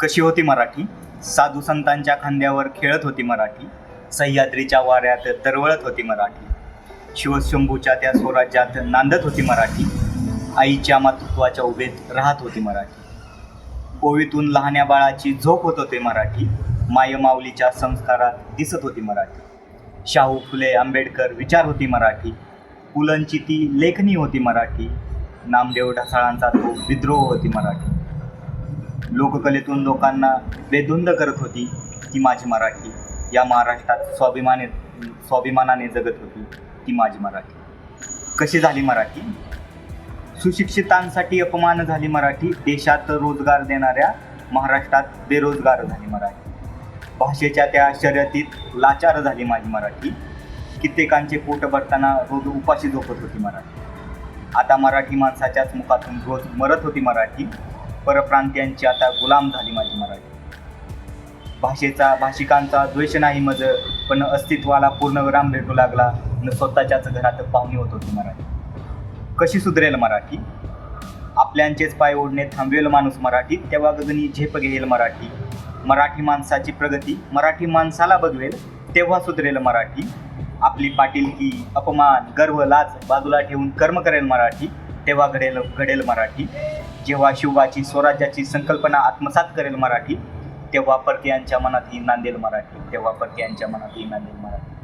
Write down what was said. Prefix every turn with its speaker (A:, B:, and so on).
A: कशी होती मराठी? साधू संतांच्या खांद्यावर खेळत होती मराठी. सह्याद्रीच्या वाऱ्यात दरवळत होती मराठी. शिवशंभूच्या त्या स्वराज्यात नांदत होती मराठी. आईच्या मातृत्वाच्या उभेत राहत होती मराठी. ओवीतून लहान्या बाळाची झोप होत होते मराठी. मायमाऊलीच्या संस्कारात दिसत होती मराठी. शाहू फुले आंबेडकर विचार होती मराठी. पुलंची ती लेखणी होती मराठी. नामदेव ढसाळांचा तो विद्रोह होती मराठी. लोककलेतून लोकांना बेधुंद करत होती ती माझी मराठी. या महाराष्ट्रात स्वाभिमाने स्वाभिमानाने जगत होती ती माझी मराठी. कशी झाली मराठी? सुशिक्षितांसाठी अपमान झाली मराठी देशात रोजगार देणाऱ्या महाराष्ट्रात बेरोजगार झाली मराठी. भाषेच्या त्या शर्यतीत लाचार झाली माझी मराठी. कित्येकांचे पोट भरताना रोज उपाशी झोपत होती मराठी. आता मराठी माणसाच्याच मुखातून रोज मरत होती मराठी. परप्रांतीयांची आता गुलाम झाली माझी मराठी. भाषेचा भाषिकांचा द्वेष नाही मज पण अस्तित्वाला पूर्ण विराम भेटू लागला न स्वतःच्याच घरात पाहुणी होत होती मराठी. कशी सुधरेल मराठी? आपल्यांचेच पाय ओढणे थांबवेल माणूस मराठी तेव्हा गगनी झेप घेईल मराठी. मराठी माणसाची प्रगती मराठी माणसाला बघवेल तेव्हा सुधरेल मराठी. आपली पाटीलकी अपमान गर्व लाज बाजूला ठेवून कर्म करेल मराठी. तेव्हा घडेल घडेल मराठी. जेव्हा शिवबाची स्वराज्याची संकल्पना आत्मसात करेल मराठी तेव्हा पर्ते यांच्या मनात ही नांदेल मराठी तेव्हा पर्ते यांच्या मनात ही नांदेल मराठी.